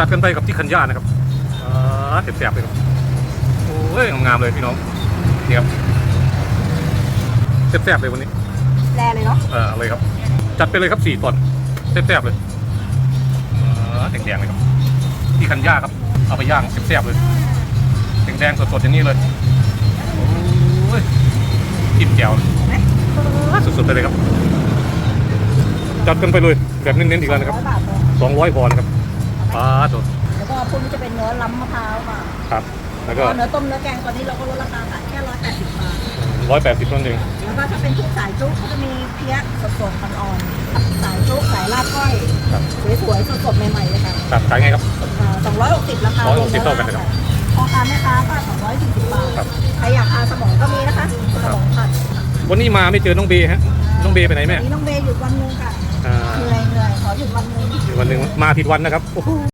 จัดกันไปกับที่คันย่านะครับอ่าแสบๆเลยครับโอ้ยงามๆเลยพี่น้องนี่ครับแสบๆเลยวันนี้แรเลยเนาะเออเลยครับ จัดไปเลยครับสี่ตอนแซ่บๆเลยเออแดงๆเลยครับ ที่คันย่าครับ เอาไปย่างแซ่บๆเลยแดงๆสดๆอย่างนี้เลยโอ้ยจิ้มแจ่วเห็นไหมสุดๆไปเลยครับ จัดกันไปเลยแบบเน้นๆอีกแล้วนะครับร้อยบาทเลยสองร้อยพอนะครับ ปลาตัวแล้วก็พวกนี้จะเป็นเนื้อล้ำมะพร้าวค่ะครับ แล้วก็ก็เนื้อต้มเนื้อแกงตอนนี้เราก็ลดราคาขายแค่ร้อยแปดสิบบาท ร้อยแปดสิบนั่นเองแล้วก็ถ้าเป็นทุกสายจุ๊กก็จะมีเพี้ยสดๆอ่อนๆสายจุ๊กสายลาบก้อยครับสวยๆสดๆใหม่ๆเลยค่ะครับขายไงครับสองร้อยหกสิบราคา160เท่ากันนะครับพ่อค้าแม่ค้าก็สองร้อยสี่สิบบาทครับใครอยากทานสมองก็มีนะคะสมองผัดวันนี้มาไม่เจอน้องเบย์ฮะน้องเบย์ไปไหนแม่วันนี้น้องเบย์หยุดวันหนึงค่ะอ่าเหนื่อยเหนื่อยขอหยุดวันหนึง วันหนึ่งมาผิดวันนะครับ